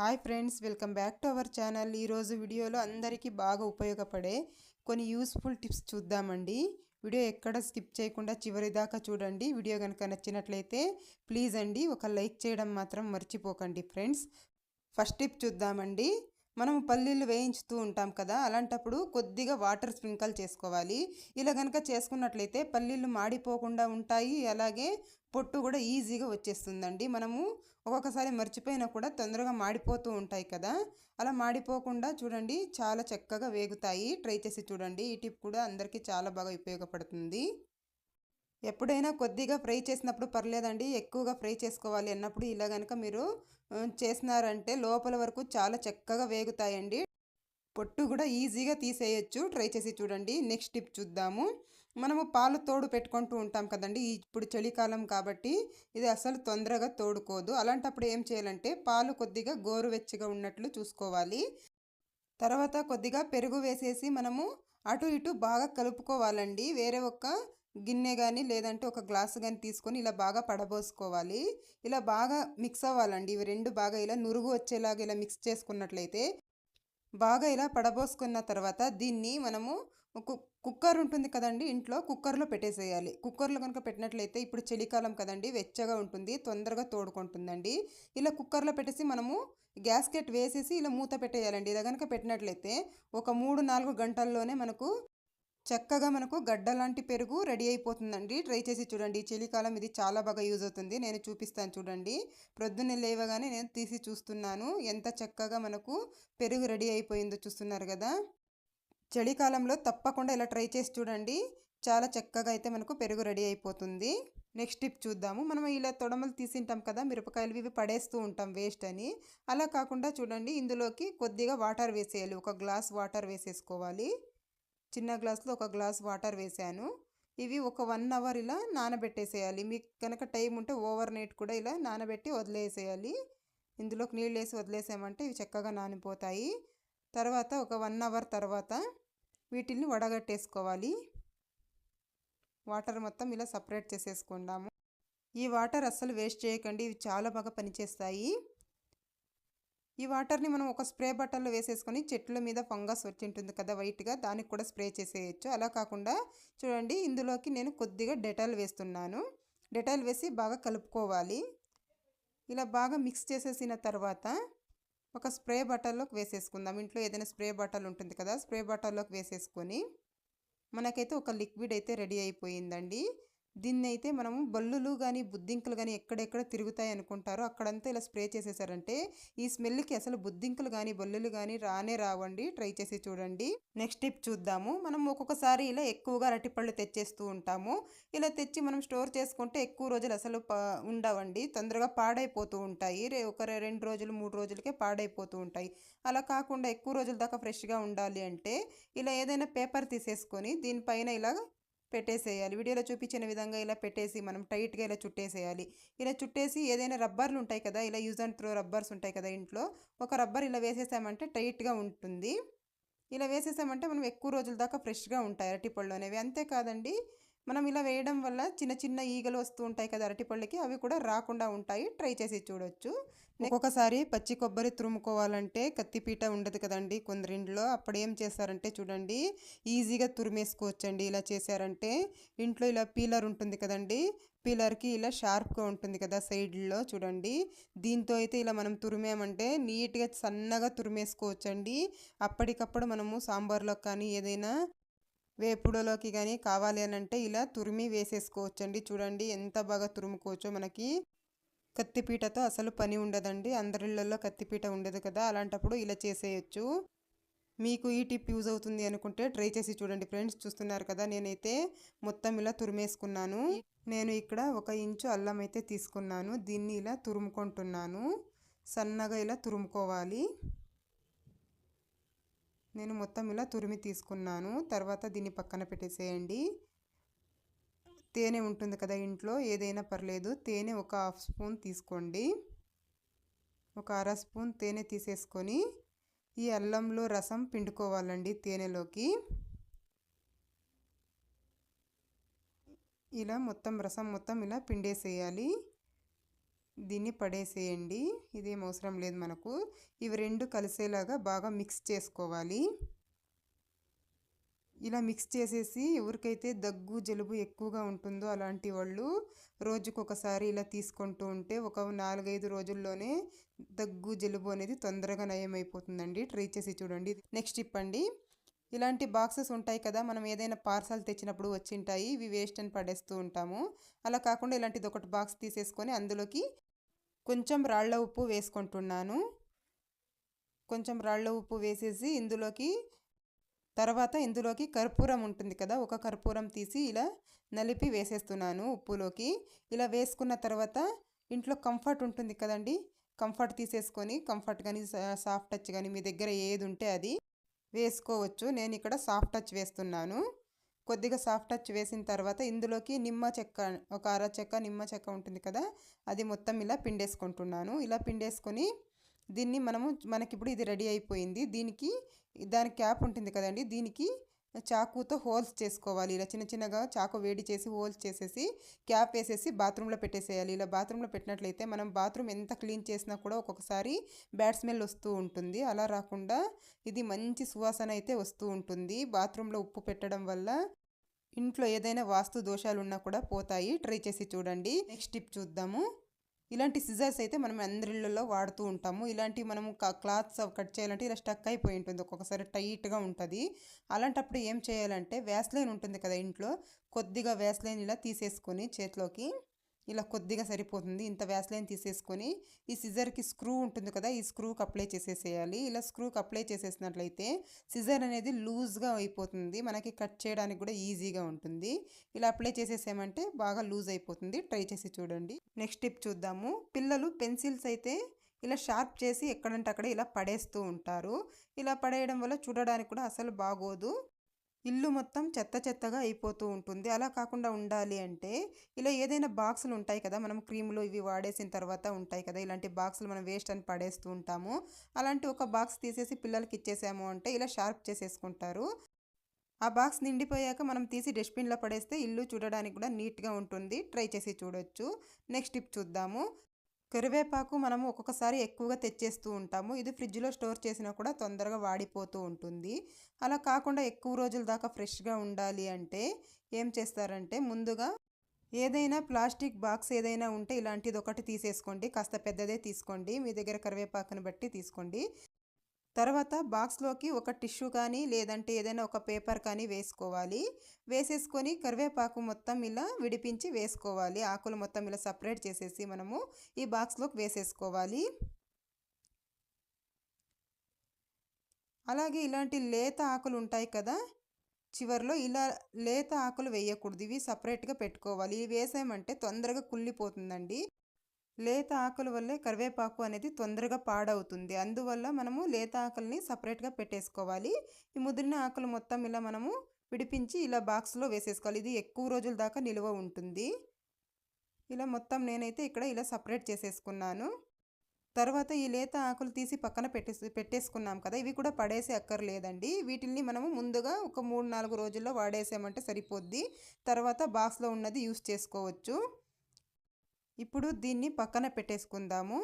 Hi friends welcome back to our channel. ఈరోజు వీడియోలో అందరికీ బాగా ఉపయోగపడే కొన్ని యూస్ఫుల్ టిప్స్ చూద్దామండి. వీడియో ఎక్కడ స్కిప్ చేయకుండా చివరి దాకా చూడండి. వీడియో కనుక నచ్చినట్లయితే ప్లీజ్ అండి ఒక లైక్ చేయడం మాత్రం మర్చిపోకండి ఫ్రెండ్స్. ఫస్ట్ టిప్ చూద్దామండి. మనం పల్లీలు వేయించుతూ ఉంటాం కదా అలాంటప్పుడు కొద్దిగా వాటర్ స్ప్రింకల్ చేసుకోవాలి. ఇలా కనుక చేసుకున్నట్లయితే పల్లీలు మాడిపోకుండా ఉంటాయి అలాగే పొట్టు కూడా ఈజీగా వచ్చేస్తుందండి. మనము ఒక్కొక్కసారి మర్చిపోయినా కూడా తొందరగా మాడిపోతూ ఉంటాయి కదా అలా మాడిపోకుండా చూడండి చాలా చక్కగా వేగుతాయి. ట్రై చేసి చూడండి. ఈ టిప్ కూడా అందరికీ చాలా బాగా ఉపయోగపడుతుంది. ఎప్పుడైనా కొద్దిగా ఫ్రై చేసినప్పుడు పర్లేదండి ఎక్కువగా ఫ్రై చేసుకోవాలి అన్నప్పుడు ఇలా కనుక మీరు చేసినారంటే లోపల వరకు చాలా చక్కగా వేగుతాయండి. పొట్టు కూడా ఈజీగా తీసేయచ్చు. ట్రై చేసి చూడండి. నెక్స్ట్ టిప్ చూద్దాము. మనము పాలు తోడు పెట్టుకుంటూ ఉంటాం కదండి. ఇప్పుడు చలికాలం కాబట్టి ఇది అసలు తొందరగా తోడుకోదు. అలాంటప్పుడు ఏం చేయాలంటే పాలు కొద్దిగా గోరువెచ్చగా ఉన్నట్లు చూసుకోవాలి. తర్వాత కొద్దిగా పెరుగు వేసేసి మనము అటు ఇటు బాగా కలుపుకోవాలండి. వేరే ఒక గిన్నె కానీ లేదంటే ఒక గ్లాసు కానీ తీసుకొని ఇలా బాగా పడబోసుకోవాలి. ఇలా బాగా మిక్స్ అవ్వాలండి. ఇవి రెండు బాగా ఇలా నురుగు వచ్చేలాగా ఇలా మిక్స్ చేసుకున్నట్లయితే బాగా ఇలా పడబోసుకున్న తర్వాత దీన్ని మనము కుక్కర్ ఉంటుంది కదండి ఇంట్లో కుక్కర్లో పెట్టేసేయాలి. కుక్కర్లో కనుక పెట్టినట్లయితే ఇప్పుడు చలికాలం కదండి వెచ్చగా ఉంటుంది తొందరగా తోడుకుంటుందండి. ఇలా కుక్కర్లో పెట్టేసి మనము గ్యాస్కెట్ వేసేసి ఇలా మూత పెట్టేయాలండి. ఇలా కనుక పెట్టినట్లయితే ఒక మూడు నాలుగు గంటల్లోనే మనకు చక్కగా మనకు గడ్డ లాంటి పెరుగు రెడీ అయిపోతుందండి. ట్రై చేసి చూడండి. చలికాలం ఇది చాలా బాగా యూజ్ అవుతుంది. నేను చూపిస్తాను చూడండి. ప్రొద్దున్నే లేవగానే నేను తీసి చూస్తున్నాను. ఎంత చక్కగా మనకు పెరుగు రెడీ అయిపోయిందో చూస్తున్నారు కదా. చలికాలంలో తప్పకుండా ఇలా ట్రై చేసి చూడండి. చాలా చక్కగా అయితే మనకు పెరుగు రెడీ అయిపోతుంది. నెక్స్ట్ టిప్ చూద్దాము. మనం ఇలా తొడమలు తీసింటాం కదా మిరపకాయలు ఇవి పడేస్తూ ఉంటాం వేస్ట్ అని. అలా కాకుండా చూడండి ఇందులోకి కొద్దిగా వాటర్ వేసేయాలి. ఒక గ్లాస్ వాటర్ వేసేసుకోవాలి. చిన్న గ్లాస్లో ఒక గ్లాస్ వాటర్ వేసాను ఇవి ఒక వన్ అవర్ ఇలా నానబెట్టేసేయాలి. మీకు కనుక టైం ఉంటే ఓవర్ నైట్ కూడా ఇలా నానబెట్టి వదిలేసేయాలి. ఇందులోకి నీళ్ళు వేసి వదిలేసామంటే ఇవి చక్కగా నానిపోతాయి. తర్వాత ఒక వన్ అవర్ తర్వాత వీటిల్ని వడగట్టేసుకోవాలి. వాటర్ మొత్తం ఇలా సపరేట్ చేసేసుకుందాము. ఈ వాటర్ అస్సలు వేస్ట్ చేయకండి. ఇవి చాలా బాగా పనిచేస్తాయి. ఈ వాటర్ని మనం ఒక స్ప్రే బట్టల్లో వేసేసుకొని చెట్ల మీద ఫంగస్ వచ్చి ఉంటుంది కదా వైట్గా దానికి కూడా స్ప్రే చేసేయచ్చు. అలా కాకుండా చూడండి ఇందులోకి నేను కొద్దిగా డెటాల్ వేస్తున్నాను. డెటాల్ వేసి బాగా కలుపుకోవాలి. ఇలా బాగా మిక్స్ చేసేసిన తర్వాత ఒక స్ప్రే బట్టల్లోకి వేసేసుకుందాం. ఇంట్లో ఏదైనా స్ప్రే బట్టలు ఉంటుంది కదా స్ప్రే బట్టల్లోకి వేసేసుకొని మనకైతే ఒక లిక్విడ్ అయితే రెడీ అయిపోయిందండి. దీన్ని అయితే మనము బల్లులు కానీ బుద్ధింకలు కానీ ఎక్కడెక్కడ తిరుగుతాయి అనుకుంటారో అక్కడంతా ఇలా స్ప్రే చేసేసారంటే ఈ స్మెల్కి అసలు బుద్ధింకలు కానీ బల్లులు కానీ రానే రావండి. ట్రై చేసి చూడండి. నెక్స్ట్ టిప్ చూద్దాము. మనం ఒక్కొక్కసారి ఇలా ఎక్కువగా అరటిపళ్ళు తెచ్చేస్తూ ఉంటాము. ఇలా తెచ్చి మనం స్టోర్ చేసుకుంటే ఎక్కువ రోజులు అసలు ఉండవండి. తొందరగా పాడైపోతూ ఉంటాయి. ఒక రెండు రోజులు మూడు రోజులకే పాడైపోతూ ఉంటాయి. అలా కాకుండా ఎక్కువ రోజుల దాకా ఫ్రెష్గా ఉండాలి అంటే ఇలా ఏదైనా పేపర్ తీసేసుకొని దీనిపైన ఇలా పెట్టేసేయాలి. వీడియోలో చూపించిన విధంగా ఇలా పెట్టేసి మనం టైట్గా ఇలా చుట్టేసేయాలి. ఇలా చుట్టేసి ఏదైనా రబ్బర్లు ఉంటాయి కదా ఇలా యూజ్ అండ్ త్రో రబ్బర్స్ ఉంటాయి కదా ఇంట్లో ఒక రబ్బర్ ఇలా వేసేసామంటే టైట్గా ఉంటుంది. ఇలా వేసేసామంటే మనం ఎక్కువ రోజుల దాకా ఫ్రెష్గా ఉంటాయి అరటిపళ్ళు అనేవి. అంతేకాదండి మనం ఇలా వేయడం వల్ల చిన్న చిన్న ఈగలు వస్తూ ఉంటాయి కదా అరటిపళ్ళకి అవి కూడా రాకుండా ఉంటాయి. ట్రై చేసి చూడొచ్చు. ఒక్కొక్కసారి పచ్చి కొబ్బరి తురుముకోవాలంటే కత్తిపీట ఉండదు కదండి కొందరింట్లో. అప్పుడు ఏం చేశారంటే చూడండి ఈజీగా తురిమేసుకోవచ్చండి. ఇలా చేశారంటే ఇంట్లో ఇలా పీలర్ ఉంటుంది కదండి. పీలర్కి ఇలా షార్ప్గా ఉంటుంది కదా సైడ్లో చూడండి. దీంతో అయితే ఇలా మనం తురిమేమంటే నీట్గా సన్నగా తురిమేసుకోవచ్చండి. అప్పటికప్పుడు మనము సాంబార్లో కానీ ఏదైనా వేపుడులోకి కానీ కావాలి అని అంటే ఇలా తురిమి వేసేసుకోవచ్చండి. చూడండి ఎంత బాగా తురుముకోవచ్చో మనకి. కత్తిపీటతో అసలు పని ఉండదండి. అందరిళ్ళలో కత్తిపీట ఉండదు కదా అలాంటప్పుడు ఇలా చేసేయచ్చు. మీకు ఈ టిప్ యూజ్ అవుతుంది అనుకుంటే ట్రై చేసి చూడండి ఫ్రెండ్స్. చూస్తున్నారు కదా నేనైతే మొత్తం ఇలా తురిమేసుకున్నాను. నేను ఇక్కడ ఒక ఇంచు అల్లం అయితే తీసుకున్నాను. దీన్ని ఇలా తురుముకుంటున్నాను. సన్నగా ఇలా తురుముకోవాలి. నేను మొత్తం ఇలా తురిమి తీసుకున్నాను. తర్వాత దీన్ని పక్కన పెట్టేసేయండి. తేనె ఉంటుంది కదా ఇంట్లో ఏదైనా పర్లేదు. తేనె ఒక హాఫ్ స్పూన్ తీసుకోండి. ఒక అర స్పూన్ తేనె తీసేసుకొని ఈ అల్లంలో రసం పిండుకోవాలండి తేనెలోకి. ఇలా మొత్తం రసం మొత్తం ఇలా పిండేసేయాలి. దీన్ని పడేసేయండి. ఇదేం అవసరం లేదు మనకు. ఇవి రెండు కలిసేలాగా బాగా మిక్స్ చేసుకోవాలి. ఇలా మిక్స్ చేసేసి ఎవరికైతే దగ్గు జలుబు ఎక్కువగా ఉంటుందో అలాంటి వాళ్ళు రోజుకొకసారి ఇలా తీసుకుంటూ ఉంటే ఒక నాలుగైదు రోజుల్లోనే దగ్గు జలుబు అనేది తొందరగా నయమైపోతుందండి. ట్రై చేసి చూడండి. నెక్స్ట్ ఇప్పండి ఇలాంటి బాక్సెస్ ఉంటాయి కదా మనం ఏదైనా పార్సల్ తెచ్చినప్పుడు వచ్చింటాయి ఇవి వేస్ట్ అని పడేస్తూ ఉంటాము. అలా కాకుండా ఇలాంటిది ఒకటి బాక్స్ తీసేసుకొని అందులోకి కొంచెం రాళ్ళ ఉప్పు వేసుకుంటున్నాను. కొంచెం రాళ్ళ ఉప్పు వేసేసి ఇందులోకి తర్వాత ఇందులోకి కర్పూరం ఉంటుంది కదా ఒక కర్పూరం తీసి ఇలా నలిపి వేసేస్తున్నాను ఉప్పులోకి. ఇలా వేసుకున్న తర్వాత ఇంట్లో కంఫర్ట్ ఉంటుంది కదండి కంఫర్ట్ తీసేసుకొని కంఫర్ట్ కానీ సాఫ్ట్ టచ్ కానీ మీ దగ్గర ఏది ఉంటే అది వేసుకోవచ్చు. నేను ఇక్కడ సాఫ్ట్ టచ్ వేస్తున్నాను. కొద్దిగా సాఫ్ట్ టచ్ వేసిన తర్వాత ఇందులోకి నిమ్మ చెక్క ఒక అర చెక్క నిమ్మ చెక్క ఉంటుంది కదా అది మొత్తం ఇలా పిండేసుకుంటున్నాను. ఇలా పిండేసుకొని దీన్ని మనము మనకి ఇప్పుడు ఇది రెడీ అయిపోయింది. దీనికి దాని క్యాప్ ఉంటుంది కదండి. దీనికి చాకుతో హోల్స్ చేసుకోవాలి. ఇలా చిన్న చిన్నగా చాకు వేడి చేసి హోల్స్ చేసేసి క్యాప్ వేసేసి బాత్రూంలో పెట్టేసేయాలి. ఇలా బాత్రూంలో పెట్టినట్లయితే మనం బాత్రూమ్ ఎంత క్లీన్ చేసినా కూడా ఒక్కొక్కసారి బ్యాడ్ స్మెల్ వస్తూ ఉంటుంది. అలా రాకుండా ఇది మంచి సువాసన అయితే వస్తూ ఉంటుంది. బాత్రూంలో ఉప్పు పెట్టడం వల్ల ఇంట్లో ఏదైనా వాస్తు దోషాలు ఉన్నా కూడా పోతాయి. ట్రై చేసి చూడండి. నెక్స్ట్ టిప్ చూద్దాము. ఇలాంటి సిజర్స్ అయితే మనం అందరిళ్ళలో వాడుతూ ఉంటాము. ఇలాంటి మనము క్లాత్స్ కట్ చేయాలంటే ఇలా స్టక్ అయిపోయి ఉంటుంది. ఒక్కొక్కసారి టైట్గా ఉంటుంది. అలాంటప్పుడు ఏం చేయాలంటే వ్యాస్లైన్ ఉంటుంది కదా ఇంట్లో కొద్దిగా వ్యాస్లైన్ ఇలా తీసేసుకొని చేతిలోకి ఇలా కొద్దిగా సరిపోతుంది. ఇంత వ్యాస్లైన్ తీసేసుకొని ఈ సిజర్కి స్క్రూ ఉంటుంది కదా ఈ స్క్రూకి అప్లై చేసేసేయాలి. ఇలా స్క్రూకి అప్లై చేసేసినట్లయితే సిజర్ అనేది లూజ్గా అయిపోతుంది. మనకి కట్ చేయడానికి కూడా ఈజీగా ఉంటుంది. ఇలా అప్లై చేసేసామంటే బాగా లూజ్ అయిపోతుంది. ట్రై చేసి చూడండి. నెక్స్ట్ టిప్ చూద్దాము. పిల్లలు పెన్సిల్స్ అయితే ఇలా షార్ప్ చేసి ఎక్కడంటే అక్కడ ఇలా పడేస్తూ ఉంటారు. ఇలా పడేయడం వల్ల చూడడానికి కూడా అసలు బాగోదు. ఇల్లు మొత్తం చెత్త చెత్తగా అయిపోతూ ఉంటుంది. అలా కాకుండా ఉండాలి అంటే ఇలా ఏదైనా బాక్సులు ఉంటాయి కదా మనం క్రీములు ఇవి వాడేసిన తర్వాత ఉంటాయి కదా ఇలాంటి బాక్సులు మనం వేస్ట్ అని పడేస్తూ ఉంటాము. అలాంటి ఒక బాక్స్ తీసేసి పిల్లలకి ఇచ్చేసాము అంటే ఇలా షార్ప్ చేసేసుకుంటారు. ఆ బాక్స్ నిండిపోయాక మనం తీసి డస్ట్బిన్లో పడేస్తే ఇల్లు చూడడానికి కూడా నీట్గా ఉంటుంది. ట్రై చేసి చూడొచ్చు. నెక్స్ట్ టిప్ చూద్దాము. కరివేపాకు మనము ఒక్కొక్కసారి ఎక్కువగా తెచ్చేస్తూ ఉంటాము. ఇది ఫ్రిడ్జ్లో స్టోర్ చేసినా కూడా తొందరగా వాడిపోతూ ఉంటుంది. అలా కాకుండా ఎక్కువ రోజుల దాకా ఫ్రెష్గా ఉండాలి అంటే ఏం చేస్తారంటే ముందుగా ఏదైనా ప్లాస్టిక్ బాక్స్ ఏదైనా ఉంటే ఇలాంటిది ఒకటి తీసేసుకోండి. కాస్త పెద్దదే తీసుకోండి. మీ దగ్గర కరివేపాకుని బట్టి తీసుకోండి. తర్వాత బాక్స్లోకి ఒక టిష్యూ కానీ లేదంటే ఏదైనా ఒక పేపర్ కానీ వేసుకోవాలి. వేసేసుకొని కరివేపాకు మొత్తం ఇలా విడిపించి వేసుకోవాలి. ఆకులు మొత్తం ఇలా సపరేట్ చేసేసి మనము ఈ బాక్స్లోకి వేసేసుకోవాలి. అలాగే ఇలాంటి లేత ఆకులు ఉంటాయి కదా చివరిలో ఇలా లేత ఆకులు వేయకూడదు. ఇవి సపరేట్గా పెట్టుకోవాలి. ఇవి వేసామంటే తొందరగా కుళ్ళిపోతుందండి. లేత ఆకుల వల్లే కరివేపాకు అనేది తొందరగా పాడవుతుంది. అందువల్ల మనము లేత ఆకుల్ని సపరేట్గా పెట్టేసుకోవాలి. ఈ ముదిరిన ఆకులు మొత్తం ఇలా మనము విడిపించి ఇలా బాక్స్లో వేసేసుకోవాలి. ఇది ఎక్కువ రోజుల దాకా నిల్వ ఉంటుంది. ఇలా మొత్తం నేనైతే ఇక్కడ ఇలా సపరేట్ చేసేసుకున్నాను. తర్వాత ఈ లేత ఆకులు తీసి పక్కన పెట్టేసి పెట్టేసుకున్నాం కదా ఇవి కూడా పడేసే అక్కర్లేదండి. వీటిని మనము ముందుగా ఒక మూడు నాలుగు రోజుల్లో వాడేసామంటే సరిపోద్ది. తర్వాత బాక్స్లో ఉన్నది యూస్ చేసుకోవచ్చు. ఇప్పుడు దీన్ని పక్కన పెట్టేసుకుందాము.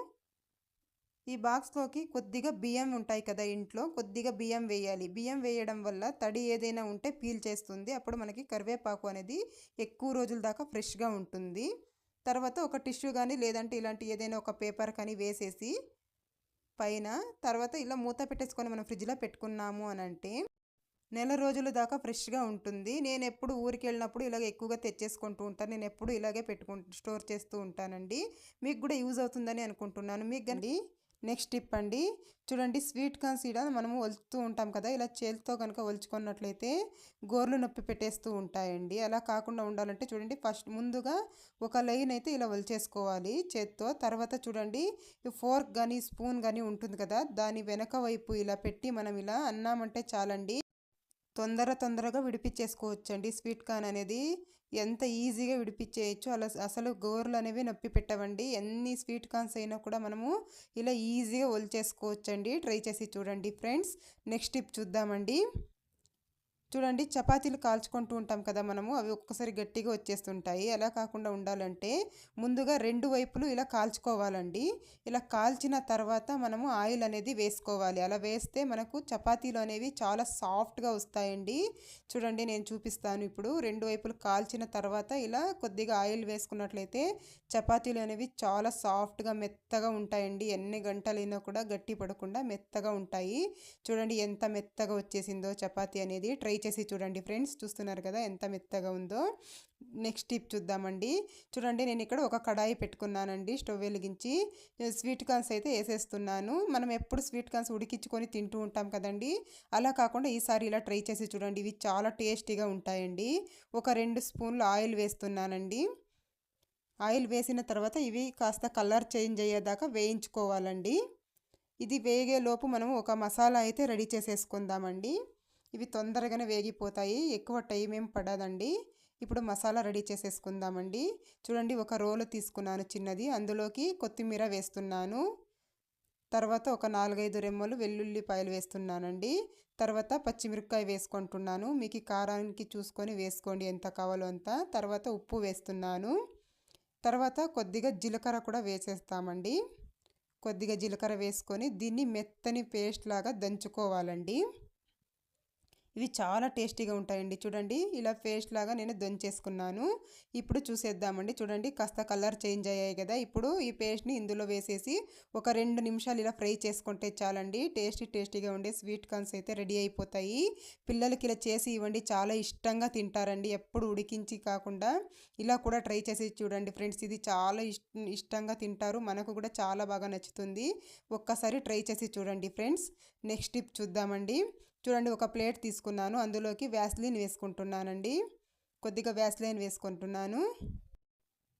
ఈ బాక్స్లోకి కొద్దిగా బియ్యం ఉంటాయి కదా ఇంట్లో కొద్దిగా బియ్యం వేయాలి. బియ్యం వేయడం వల్ల తడి ఏదైనా ఉంటే పీల్ చేస్తుంది. అప్పుడు మనకి కరివేపాకు అనేది ఎక్కువ రోజుల దాకా ఫ్రెష్గా ఉంటుంది. తర్వాత ఒక టిష్యూ కానీ లేదంటే ఇలాంటి ఏదైనా ఒక పేపర్ కానీ వేసేసి పైన తర్వాత ఇలా మూత పెట్టేసుకొని మనం ఫ్రిడ్జ్లో పెట్టుకున్నాము అని అంటే నెల రోజుల దాకా ఫ్రెష్గా ఉంటుంది. నేను ఎప్పుడు ఊరికి వెళ్ళినప్పుడు ఇలాగ ఎక్కువగా తెచ్చేసుకుంటూ ఉంటాను. నేను ఎప్పుడు ఇలాగే పెట్టుకుంటూ స్టోర్ చేస్తూ ఉంటానండి. మీకు కూడా యూజ్ అవుతుందని అనుకుంటున్నాను. మీకు కానీ నెక్స్ట్ టిప్ అండి. చూడండి స్వీట్ కార్న్స్ ఇడ మనము ఒలుస్తూ ఉంటాం కదా ఇలా చేతితో కనుక ఒలుచుకున్నట్లయితే గోర్లు నొప్పి పెట్టేస్తూ ఉంటాయండి. అలా కాకుండా ఉండాలంటే చూడండి ఫస్ట్ ముందుగా ఒక లైన్ అయితే ఇలా ఒలిచేసుకోవాలి చేత్తో. తర్వాత చూడండి ఫోర్క్ కానీ స్పూన్ కానీ ఉంటుంది కదా దాని వెనక వైపు ఇలా పెట్టి మనం ఇలా అన్నామంటే చాలండి. తొందర తొందరగా విడిపించేసుకోవచ్చండి. స్వీట్ కార్న్ అనేది ఎంత ఈజీగా విడిపించేయచ్చు అలా అసలు గోర్లు అనేవి నొప్పి పెట్టవండి. ఎన్ని స్వీట్ కార్న్స్ అయినా కూడా మనము ఇలా ఈజీగా ఒలిచేసుకోవచ్చండి. ట్రై చేసి చూడండి ఫ్రెండ్స్. నెక్స్ట్ టిప్ చూద్దామండి. చూడండి చపాతీలు కాల్చుకుంటూ ఉంటాం కదా మనము అవి ఒక్కసారి గట్టిగా వచ్చేస్తుంటాయి. అలా కాకుండా ఉండాలంటే ముందుగా రెండు వైపులు ఇలా కాల్చుకోవాలండి. ఇలా కాల్చిన తర్వాత మనము ఆయిల్ అనేది వేసుకోవాలి. అలా వేస్తే మనకు చపాతీలు అనేవి చాలా సాఫ్ట్గా వస్తాయండి. చూడండి నేను చూపిస్తాను ఇప్పుడు. రెండు వైపులు కాల్చిన తర్వాత ఇలా కొద్దిగా ఆయిల్ వేసుకున్నట్లయితే చపాతీలు అనేవి చాలా సాఫ్ట్గా మెత్తగా ఉంటాయండి. ఎన్ని గంటలైనా కూడా గట్టి పడకుండా మెత్తగా ఉంటాయి. చూడండి ఎంత మెత్తగా వచ్చేసిందో చపాతీ అనేది. ట్రై చేసి చూడండి ఫ్రెండ్స్ చూస్తున్నారు కదా ఎంత మెత్తగా ఉందో. నెక్స్ట్ టిప్ చూద్దామండి. చూడండి నేను ఇక్కడ ఒక కడాయి పెట్టుకున్నానండి స్టవ్ వెలిగించి. స్వీట్ కార్న్స్ అయితే వేసేస్తున్నాను. మనం ఎప్పుడు స్వీట్ కార్న్స్ ఉడికించుకొని తింటూ ఉంటాం కదండి. అలా కాకుండా ఈసారి ఇలా ట్రై చేసి చూడండి ఇవి చాలా టేస్టీగా ఉంటాయండి. ఒక రెండు స్పూన్లు ఆయిల్ వేస్తున్నానండి. ఆయిల్ వేసిన తర్వాత ఇవి కాస్త కలర్ చేంజ్ అయ్యేదాకా వేయించుకోవాలండి. ఇది వేగే లోపు మనం ఒక మసాలా అయితే రెడీ చేసేసుకుందామండి. ఇవి తొందరగానే వేగిపోతాయి. ఎక్కువ టైం ఏం పడదండి. ఇప్పుడు మసాలా రెడీ చేసేసుకుందామండి. చూడండి ఒక రోలు తీసుకున్నాను చిన్నది. అందులోకి కొత్తిమీర వేస్తున్నాను. తర్వాత ఒక నాలుగైదు రెమ్మలు వెల్లుల్లిపాయలు వేస్తున్నానండి. తర్వాత పచ్చిమిరపకాయ వేసుకుంటున్నాను. మీకు కారానికి చూసుకొని వేసుకోండి ఎంత కావాలో అంత. తర్వాత ఉప్పు వేస్తున్నాను. తర్వాత కొద్దిగా జీలకర్ర కూడా వేసేస్తామండి. కొద్దిగా జీలకర్ర వేసుకొని దీన్ని మెత్తని పేస్ట్ లాగా దంచుకోవాలండి. ఇవి చాలా టేస్టీగా ఉంటాయండి. చూడండి ఇలా పేస్ట్ లాగా నేను దంచేసుకున్నాను. ఇప్పుడు చూసేద్దామండి. చూడండి కాస్త కలర్ చేంజ్ అయ్యాయి కదా. ఇప్పుడు ఈ పేస్ట్ని ఇందులో వేసేసి ఒక రెండు నిమిషాలు ఇలా ఫ్రై చేసుకుంటే చాలండి. టేస్టీ టేస్టీగా ఉండే స్వీట్ కార్న్స్ అయితే రెడీ అయిపోతాయి. పిల్లలకి ఇలా చేసి ఇవ్వండి. చాలా ఇష్టంగా తింటారండి. ఎప్పుడు ఉడికించి కాకుండా ఇలా కూడా ట్రై చేసి చూడండి ఫ్రెండ్స్. ఇది చాలా ఇష్టంగా తింటారు. మనకు కూడా చాలా బాగా నచ్చుతుంది. ఒక్కసారి ట్రై చేసి చూడండి ఫ్రెండ్స్. నెక్స్ట్ టిప్ చూద్దామండి. చూడండి ఒక ప్లేట్ తీసుకున్నాను. అందులోకి వ్యాస్లిన్ వేసుకుంటున్నానండి. కొద్దిగా వ్యాస్లైన్ వేసుకుంటున్నాను.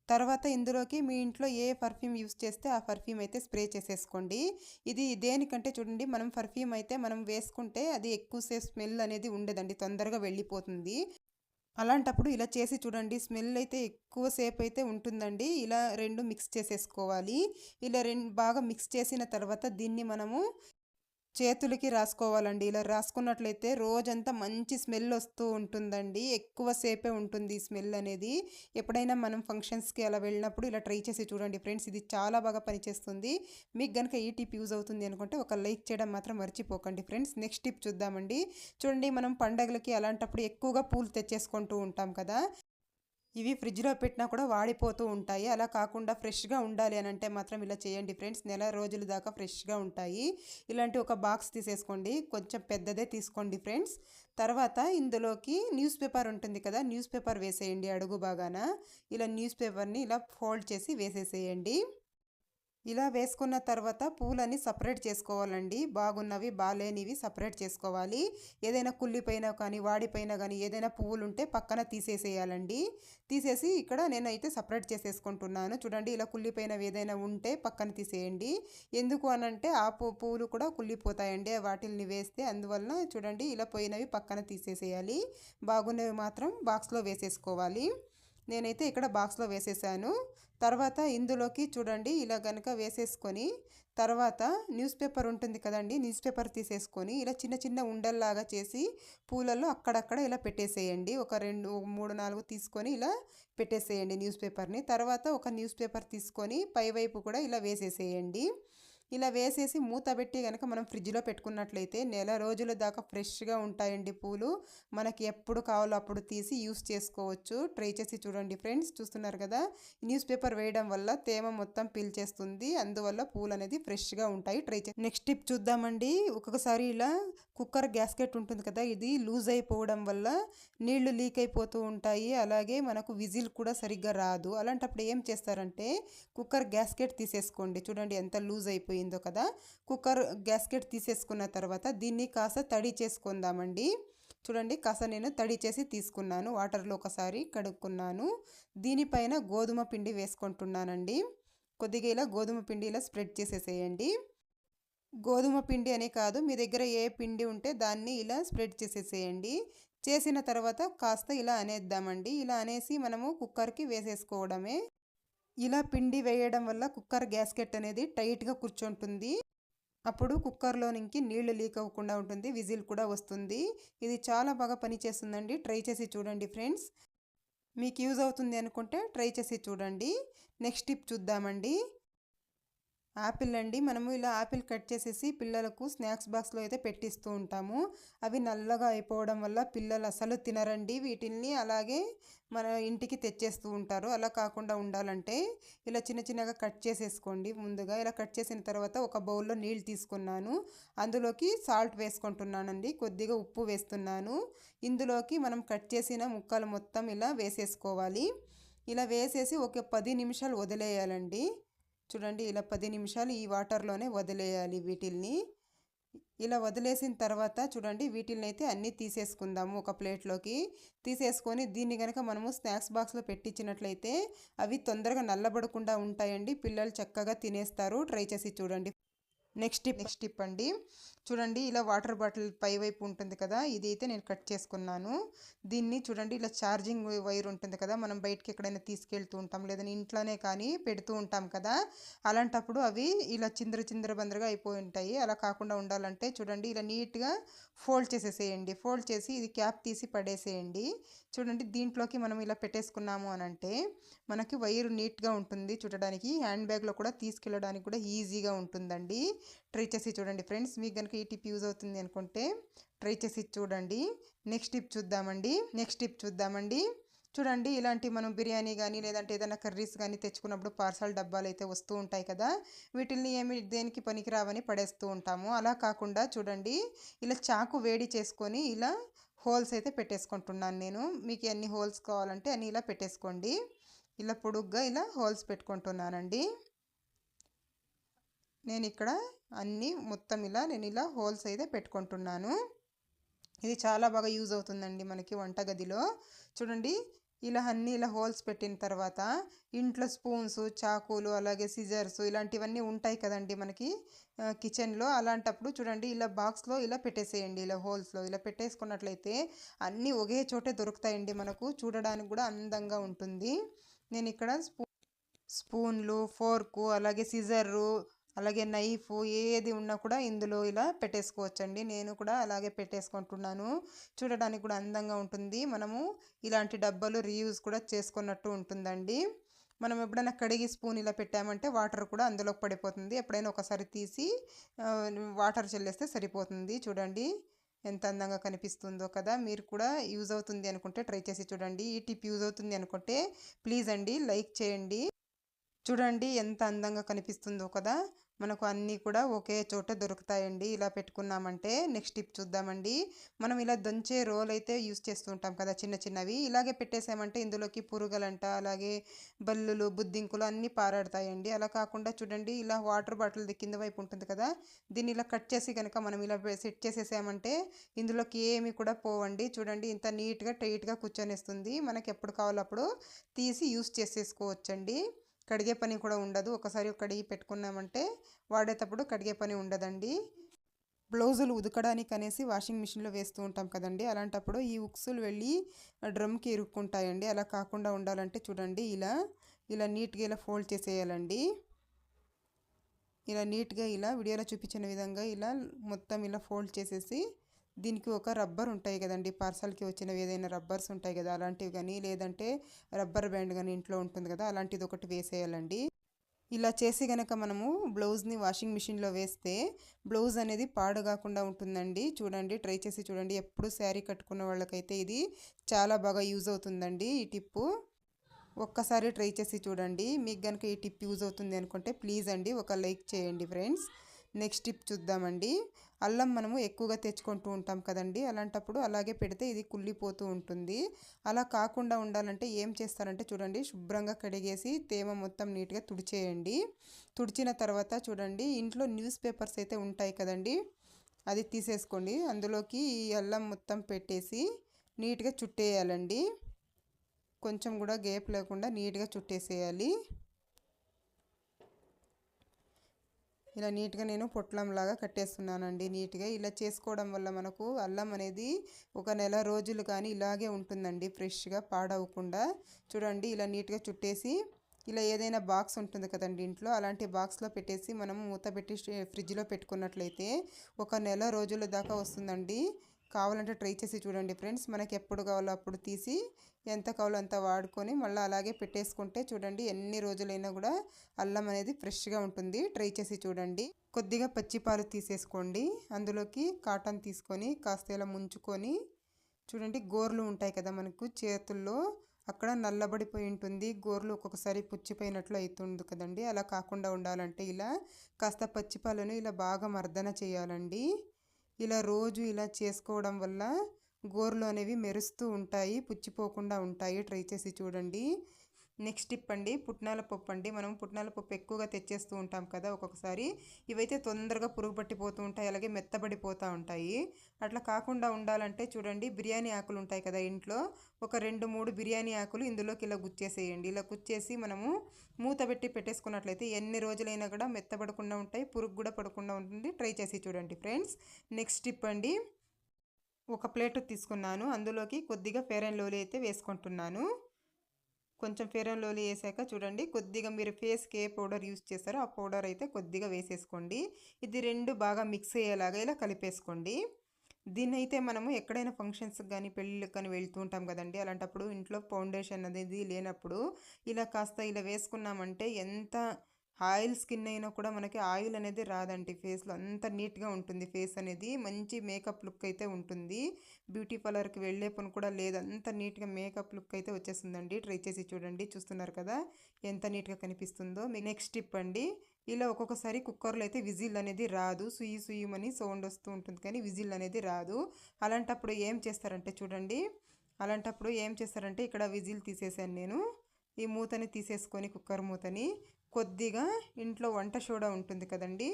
తర్వాత ఇందులోకి మీ ఇంట్లో ఏ పర్ఫ్యూమ్ యూస్ చేస్తే ఆ పర్ఫ్యూమ్ అయితే స్ప్రే చేసేసుకోండి. ఇది దేనికంటే చూడండి మనం పర్ఫ్యూమ్ అయితే మనం వేసుకుంటే అది ఎక్కువసేపు స్మెల్ అనేది ఉండదండి తొందరగా వెళ్ళిపోతుంది. అలాంటప్పుడు ఇలా చేసి చూడండి స్మెల్ అయితే ఎక్కువసేపు అయితే ఉంటుందండి. ఇలా రెండు మిక్స్ చేసేసుకోవాలి. ఇలా రెండు బాగా మిక్స్ చేసిన తర్వాత దీన్ని మనము చేతులకి రాసుకోవాలండి. ఇలా రాసుకున్నట్లయితే రోజంతా మంచి స్మెల్ వస్తూ ఉంటుందండి. ఎక్కువసేపే ఉంటుంది స్మెల్ అనేది. ఎప్పుడైనా మనం ఫంక్షన్స్కి అలా వెళ్ళినప్పుడు ఇలా ట్రై చేసి చూడండి ఫ్రెండ్స్. ఇది చాలా బాగా పనిచేస్తుంది. మీకు కనుక ఈ టిప్ యూజ్ అవుతుంది అనుకుంటే ఒక లైక్ చేయడం మాత్రం మర్చిపోకండి ఫ్రెండ్స్. నెక్స్ట్ టిప్ చూద్దామండి. చూడండి మనం పండగలకి అలాంటప్పుడు ఎక్కువగా పూలు తెచ్చేసుకుంటూ ఉంటాం కదా. ఇవి ఫ్రిడ్జ్లో పెట్టినా కూడా వాడిపోతూ ఉంటాయి. అలా కాకుండా ఫ్రెష్గా ఉండాలి అని అంటే మాత్రం ఇలా చేయండి ఫ్రెండ్స్. నెల రోజుల దాకా ఫ్రెష్గా ఉంటాయి. ఇలాంటి ఒక బాక్స్ తీసేసుకోండి. కొంచెం పెద్దదే తీసుకోండి ఫ్రెండ్స్. తర్వాత ఇందులోకి న్యూస్ పేపర్ ఉంటుంది కదా న్యూస్ పేపర్ వేసేయండి అడుగు బాగాన ఇలా న్యూస్ పేపర్ని ఇలా ఫోల్డ్ చేసి వేసేసేయండి. ఇలా వేసుకున్న తర్వాత పూలని సపరేట్ చేసుకోవాలండి. బాగున్నవి బాగాలేనివి సపరేట్ చేసుకోవాలి. ఏదైనా కుళ్ళిపోయినా కానీ వాడిపోయినా కానీ ఏదైనా పువ్వులు ఉంటే పక్కన తీసేసేయాలండి. తీసేసి ఇక్కడ నేనైతే సపరేట్ చేసేసుకుంటున్నాను. చూడండి ఇలా కుళ్ళిపోయినవి ఏదైనా ఉంటే పక్కన తీసేయండి. ఎందుకు అనంటే ఆ పువ్వులు కూడా కుళ్ళిపోతాయండి. వాటిల్ని వేస్తే అందువలన చూడండి ఇలా పోయినవి పక్కన తీసేసేయాలి. బాగున్నవి మాత్రం బాక్స్లో వేసేసుకోవాలి. నేనైతే ఇక్కడ బాక్స్లో వేసేసాను. తర్వాత ఇందులోకి చూడండి ఇలా కనుక వేసేసుకొని తర్వాత న్యూస్ పేపర్ ఉంటుంది కదండి న్యూస్ పేపర్ తీసేసుకొని ఇలా చిన్న చిన్న ఉండల్లాగా చేసి పూలలో అక్కడక్కడ ఇలా పెట్టేసేయండి. ఒక రెండు మూడు నాలుగు తీసుకొని ఇలా పెట్టేసేయండి న్యూస్ పేపర్ని. తర్వాత ఒక న్యూస్ పేపర్ తీసుకొని పైవైపు కూడా ఇలా వేసేసేయండి. ఇలా వేసేసి మూత పెట్టి కనుక మనం ఫ్రిడ్జ్లో పెట్టుకున్నట్లయితే నెల రోజుల దాకా ఫ్రెష్గా ఉంటాయండి పూలు. మనకి ఎప్పుడు కావాలో అప్పుడు తీసి యూస్ చేసుకోవచ్చు. ట్రై చేసి చూడండి ఫ్రెండ్స్. చూస్తున్నారు కదా? న్యూస్ పేపర్ వేయడం వల్ల తేమ మొత్తం పీల్చేస్తుంది. అందువల్ల పూలు అనేది ఫ్రెష్గా ఉంటాయి. ట్రై చే నెక్స్ట్ టిప్ చూద్దామండి. ఒక్కొక్కసారి ఇలా కుక్కర్ గ్యాస్కెట్ ఉంటుంది కదా? ఇది లూజ్ అయిపోవడం వల్ల నీళ్ళు లీక్ అయిపోతూ ఉంటాయి. అలాగే మనకు విజిల్ కూడా సరిగ్గా రాదు. అలాంటప్పుడు ఏం చేస్తారంటే కుక్కర్ గ్యాస్కెట్ తీసేసుకోండి. చూడండి ఎంత లూజ్ అయిపోయిందో కదా కుక్కర్ గ్యాస్కెట్ తీసేసుకున్న తర్వాత దీన్ని కాస్త తడి చేసుకుందామండి. చూడండి కాస్త నేను తడి చేసి తీసుకున్నాను. వాటర్లో ఒకసారి కడుక్కున్నాను. దీనిపైన గోధుమ పిండి వేసుకుంటున్నానండి. కొద్దిగా ఇలా గోధుమ పిండి ఇలా స్ప్రెడ్ చేసేసేయండి. గోధుమ పిండి అనే కాదు మీ దగ్గర ఏ పిండి ఉంటే దాన్ని ఇలా స్ప్రెడ్ చేసేసేయండి. చేసిన తర్వాత కాస్త ఇలా అనేద్దామండి. ఇలా అనేసి మనము కుక్కర్కి వేసేసుకోవడమే. ఇలా పిండి వేయడం వల్ల కుక్కర్ గ్యాస్కెట్ అనేది టైట్గా కూర్చుంటుంది. అప్పుడు కుక్కర్లో నుంచి నీళ్ళు లీక్ అవ్వకుండా ఉంటుంది విజిల్ కూడా వస్తుంది. ఇది చాలా బాగా పనిచేస్తుందండి ట్రై చేసి చూడండి ఫ్రెండ్స్. మీకు యూజ్ అవుతుంది అనుకుంటే ట్రై చేసి చూడండి. నెక్స్ట్ టిప్ చూద్దామండి. యాపిల్ అండి. మనము ఇలా యాపిల్ కట్ చేసేసి పిల్లలకు స్నాక్స్ బాక్స్లో అయితే పెట్టిస్తూ ఉంటాము. అవి నల్లగా అయిపోవడం వల్ల పిల్లలు అసలు తినరండి. వీటిల్ని అలాగే మన ఇంటికి తెచ్చేస్తూ ఉంటారు. అలా కాకుండా ఉండాలంటే ఇలా చిన్న చిన్నగా కట్ చేసేసుకోండి. ముందుగా ఇలా కట్ చేసిన తర్వాత ఒక బౌల్లో నీళ్ళు తీసుకున్నాను. అందులోకి సాల్ట్ వేసుకుంటున్నానండి. కొద్దిగా ఉప్పు వేస్తున్నాను. ఇందులోకి మనం కట్ చేసిన ముక్కలు మొత్తం ఇలా వేసేసుకోవాలి. ఇలా వేసేసి ఒక పది నిమిషాలు వదిలేయాలండి. చూడండి ఇలా పది నిమిషాలు ఈ వాటర్లోనే వదిలేయాలి వీటిల్ని. ఇలా వదిలేసిన తర్వాత చూడండి వీటిని అయితే అన్నీ తీసేసుకుందాము ఒక ప్లేట్లోకి. తీసేసుకొని దీన్ని కనుక మనము స్నాక్స్ బాక్స్లో పెట్టించినట్లయితే అవి తొందరగా నల్లబడకుండా ఉంటాయండి. పిల్లలు చక్కగా తినేస్తారు. ట్రై చేసి చూడండి. Next tip. నెక్స్ట్ టిప్ అండి. చూడండి ఇలా వాటర్ బాటిల్ పై వైపు ఉంటుంది కదా ఇది అయితే నేను కట్ చేసుకున్నాను. దీన్ని చూడండి ఇలా ఛార్జింగ్ వైర్ ఉంటుంది కదా మనం బయటకి ఎక్కడైనా తీసుకెళ్తూ ఉంటాం లేదని ఇంట్లోనే కానీ పెడుతూ ఉంటాం కదా అలాంటప్పుడు అవి ఇలా చిందర చిందర బందరగా అయిపోయి ఉంటాయి. అలా కాకుండా ఉండాలంటే చూడండి ఇలా నీట్గా ఫోల్డ్ చేసేసేయండి. ఫోల్డ్ చేసి ఇది క్యాప్ తీసి పడేసేయండి. చూడండి దీంట్లోకి మనం ఇలా పెట్టేసుకున్నాము అని అంటే మనకి వైరు నీట్గా ఉంటుంది చూడడానికి. హ్యాండ్ బ్యాగ్లో కూడా తీసుకెళ్ళడానికి కూడా ఈజీగా ఉంటుందండి. ట్రై చేసి చూడండి ఫ్రెండ్స్. మీకు కనుక ఈ టిప్ యూజ్ అవుతుంది అనుకుంటే ట్రై చేసి చూడండి. నెక్స్ట్ టిప్ చూద్దామండి. నెక్స్ట్ టిప్ చూద్దామండి. చూడండి ఇలాంటి మనం బిర్యానీ కానీ లేదంటే ఏదైనా కర్రీస్ కానీ తెచ్చుకున్నప్పుడు పార్సల్ డబ్బాలు అయితే వస్తూ ఉంటాయి కదా వీటిల్ని ఏమి దేనికి పనికిరావని పడేస్తూ ఉంటాము. అలా కాకుండా చూడండి ఇలా చాకు వేడి చేసుకొని ఇలా హోల్స్ అయితే పెట్టేసుకుంటున్నాను నేను. మీకు ఎన్ని హోల్స్ కావాలంటే అన్ని ఇలా పెట్టేసుకోండి. ఇలా పొడుగ్గా ఇలా హోల్స్ పెట్టుకుంటున్నానండి. నేను ఇక్కడ అన్నీ మొత్తం ఇలా నేను ఇలా హోల్స్ అయితే పెట్టుకుంటున్నాను. ఇది చాలా బాగా యూజ్ అవుతుందండి మనకి వంటగదిలో. చూడండి ఇలా అన్ని ఇలా హోల్స్ పెట్టిన తర్వాత ఇంట్లో స్పూన్స్ చాకులు అలాగే సిజర్స్ ఇలాంటివన్నీ ఉంటాయి కదండి మనకి కిచెన్లో. అలాంటప్పుడు చూడండి ఇలా బాక్స్లో ఇలా పెట్టేసేయండి ఇలా హోల్స్లో. ఇలా పెట్టేసుకున్నట్లయితే అన్నీ ఒకే చోటే దొరుకుతాయండి మనకు. చూడడానికి కూడా అందంగా ఉంటుంది. నేను ఇక్కడ స్పూ స్పూన్లు ఫోర్కు అలాగే సిజర్రు అలాగే నైఫ్ ఏది ఉన్నా కూడా ఇందులో ఇలా పెట్టేసుకోవచ్చండి. నేను కూడా అలాగే పెట్టేసుకుంటున్నాను. చూడడానికి కూడా అందంగా ఉంటుంది. మనము ఇలాంటి డబ్బాలు రీయూజ్ కూడా చేసుకున్నట్టు ఉంటుందండి. మనం ఎప్పుడైనా కడిగి స్పూన్ ఇలా పెట్టామంటే వాటర్ కూడా అందులోకి పడిపోతుంది. ఎప్పుడైనా ఒకసారి తీసి వాటర్ చెల్లేస్తే సరిపోతుంది. చూడండి ఎంత అందంగా కనిపిస్తుందో కదా! మీరు కూడా యూజ్ అవుతుంది అనుకుంటే ట్రై చేసి చూడండి. ఈ టిప్ యూజ్ అవుతుంది అనుకుంటే ప్లీజ్ అండి లైక్ చేయండి. చూడండి ఎంత అందంగా కనిపిస్తుందో కదా! మనకు అన్నీ కూడా ఒకే చోట దొరుకుతాయండి. ఇలా పెట్టుకున్నామంటే నెక్స్ట్ టిప్ చూద్దామండి. మనం ఇలా దంచే రోల్ అయితే యూస్ చేస్తూ ఉంటాం కదా చిన్న చిన్నవి. ఇలాగే పెట్టేసామంటే ఇందులోకి పురుగులంట అలాగే బల్లులు బుద్దింకులు అన్నీ పారాడతాయండి. అలా కాకుండా చూడండి ఇలా వాటర్ బాటిల్ కింద వైపు ఉంటుంది కదా దీన్ని ఇలా కట్ చేసి కనుక మనం ఇలా సెట్ చేసేసామంటే ఇందులోకి ఏమి కూడా పోవండి. చూడండి ఇంత నీట్గా టైట్గా కూర్చొనిస్తుంది. మనకి ఎప్పుడు కావాలో అప్పుడు తీసి యూస్ చేసేసుకోవచ్చండి. కడిగే పని కూడా ఉండదు. ఒకసారి కడిగి పెట్టుకున్నామంటే వాడేటప్పుడు కడిగే పని ఉండదండి. బ్లౌజులు ఉదకడానికి అనేసి వాషింగ్ మిషన్లో వేస్తూ ఉంటాం కదండి. అలాంటప్పుడు ఈ ఉక్సులు వెళ్ళి డ్రమ్కి ఇరుక్కుంటాయండి. అలా కాకుండా ఉండాలంటే చూడండి ఇలా ఇలా నీట్గా ఇలా ఫోల్డ్ చేసేయాలండి. ఇలా నీట్గా ఇలా వీడియోలో చూపించిన విధంగా ఇలా మొత్తం ఇలా ఫోల్డ్ చేసేసి దీనికి ఒక రబ్బర్ ఉంటాయి కదండి. పార్సల్కి వచ్చినవి ఏదైనా రబ్బర్స్ ఉంటాయి కదా అలాంటివి కానీ లేదంటే రబ్బర్ బ్యాండ్ కానీ ఇంట్లో ఉంటుంది కదా అలాంటిది ఒకటి వేసేయాలండి. ఇలా చేసి గనక మనము బ్లౌజ్ని వాషింగ్ మిషన్లో వేస్తే బ్లౌజ్ అనేది పాడు కాకుండా ఉంటుందండి. చూడండి ట్రై చేసి చూడండి. ఎప్పుడు శారీ కట్టుకున్న వాళ్ళకైతే ఇది చాలా బాగా యూజ్ అవుతుందండి ఈ టిప్పు. ఒక్కసారి ట్రై చేసి చూడండి. మీకు కనుక ఈ టిప్ యూజ్ అవుతుంది అనుకుంటే ప్లీజ్ అండి ఒక లైక్ చేయండి ఫ్రెండ్స్. నెక్స్ట్ టిప్ చూద్దామండి. అల్లం మనము ఎక్కువగా తెచ్చుకుంటూ ఉంటాం కదండి. అలాంటప్పుడు అలాగే పెడితే ఇది కుళ్ళిపోతూ ఉంటుంది. అలా కాకుండా ఉండాలంటే ఏం చేస్తారంటే చూడండి శుభ్రంగా కడిగేసి తేమ మొత్తం నీట్గా తుడిచేయండి. తుడిచిన తర్వాత చూడండి ఇంట్లో న్యూస్ పేపర్స్ అయితే ఉంటాయి కదండి అది తీసేసుకోండి. అందులోకి ఈ అల్లం మొత్తం పెట్టేసి నీట్గా చుట్టేయాలండి. కొంచెం కూడా గేప్ లేకుండా నీట్గా చుట్టేసేయాలి. ఇలా నీట్గా నేను పొట్లంలాగా కట్టేస్తున్నానండి. నీట్గా ఇలా చేసుకోవడం వల్ల మనకు అల్లం అనేది ఒక నెల రోజులు కానీ ఇలాగే ఉంటుందండి. ఫ్రెష్గా పాడవకుండా చూడండి ఇలా నీట్గా చుట్టేసి ఇలా ఏదైనా బాక్స్ ఉంటుంది కదండి ఇంట్లో అలాంటి బాక్స్లో పెట్టేసి మనం మూత పెట్టి ఫ్రిడ్జ్లో పెట్టుకున్నట్లయితే ఒక నెల రోజుల దాకా వస్తుందండి. కావాలంటే ట్రై చేసి చూడండి ఫ్రెండ్స్. మనకి ఎప్పుడు కావాలో అప్పుడు తీసి ఎంత కావాలో అంత వాడుకొని మళ్ళీ అలాగే పెట్టేసుకుంటే చూడండి ఎన్ని రోజులైనా కూడా అల్లం అనేది ఫ్రెష్గా ఉంటుంది. ట్రై చేసి చూడండి. కొద్దిగా పచ్చిపాలు తీసేసుకోండి. అందులోకి కాటన్ తీసుకొని కాస్త ఇలా ముంచుకొని చూడండి గోర్లు ఉంటాయి కదా మనకు చేతుల్లో. అక్కడ నల్లబడిపోయి ఉంటుంది. గోర్లు ఒక్కొక్కసారి పుచ్చిపోయినట్లు అవుతుంది కదండి. అలా కాకుండా ఉండాలంటే ఇలా కాస్త పచ్చిపాలను ఇలా బాగా మర్దన చేయాలండి. ఇలా రోజు ఇలా చేసుకోవడం వల్ల గోర్లు అనేవి మెరుస్తూ ఉంటాయి పుచ్చిపోకుండా ఉంటాయి. ట్రై చేసి చూడండి. నెక్స్ట్ టిప్ అండి పుట్నాల పప్పు అండి. మనం పుట్నాల పప్పు ఎక్కువగా తెచ్చేస్తూ ఉంటాం కదా ఒక్కొక్కసారి. ఇవైతే తొందరగా పురుగు పట్టిపోతూ ఉంటాయి అలాగే మెత్తబడిపోతూ ఉంటాయి. అట్లా కాకుండా ఉండాలంటే చూడండి బిర్యానీ ఆకులు ఉంటాయి కదా ఇంట్లో. ఒక రెండు మూడు బిర్యానీ ఆకులు ఇందులోకి ఇలా గుచ్చేసేయండి. ఇలా గుచ్చేసి మనము మూత పెట్టి పెట్టేసుకున్నట్లయితే ఎన్ని రోజులైనా కూడా మెత్తబడకుండా ఉంటాయి పురుగు కూడా పడకుండా ఉంటుంది. ట్రై చేసి చూడండి ఫ్రెండ్స్. నెక్స్ట్ టిప్ అండి ఒక ప్లేట్ తీసుకున్నాను. అందులోకి కొద్దిగా ఫేర్ అండ్ లోలీ అయితే వేసుకుంటున్నాను. కొంచెం ఫేర్ అండ్ లోలీ వేసాక చూడండి. కొద్దిగా మీరు ఫేస్కి ఏ పౌడర్ యూస్ చేస్తారో ఆ పౌడర్ అయితే కొద్దిగా వేసేసుకోండి. ఇది రెండు బాగా మిక్స్ అయ్యేలాగా ఇలా కలిపేసుకోండి. దీన్ని అయితే మనము ఎక్కడైనా ఫంక్షన్స్కి కానీ పెళ్ళిళ్ళకి కానీ వెళ్తూ ఉంటాం కదండి. అలాంటప్పుడు ఇంట్లో ఫౌండేషన్ అనేది లేనప్పుడు ఇలా కాస్త ఇలా వేసుకున్నామంటే ఎంత ఆయిల్ స్కిన్ అయినా కూడా మనకి ఆయిల్ అనేది రాదండి ఫేస్లో. అంత నీట్గా ఉంటుంది ఫేస్ అనేది. మంచి మేకప్ లుక్ అయితే ఉంటుంది. బ్యూటీ పార్లర్కి వెళ్ళే పని కూడా లేదు. అంత నీట్గా మేకప్ లుక్ అయితే వచ్చేస్తుందండి. ట్రై చేసి చూడండి. చూస్తున్నారు కదా ఎంత నీట్గా కనిపిస్తుందో. మీకు నెక్స్ట్ టిప్ అండి. ఇలా ఒక్కొక్కసారి కుక్కర్లో అయితే విజిల్ అనేది రాదు. సుయ్యి సుయ్యమని సౌండ్ వస్తూ ఉంటుంది కానీ విజిల్ అనేది రాదు. అలాంటప్పుడు ఏం చేస్తారంటే చూడండి. అలాంటప్పుడు ఏం చేస్తారంటే ఇక్కడ విజిల్ తీసేసాను నేను. ఈ మూతని తీసేసుకొని కుక్కర్ మూతని కొద్దిగా ఇంట్లో వంట సోడా ఉంటుంది కదండి.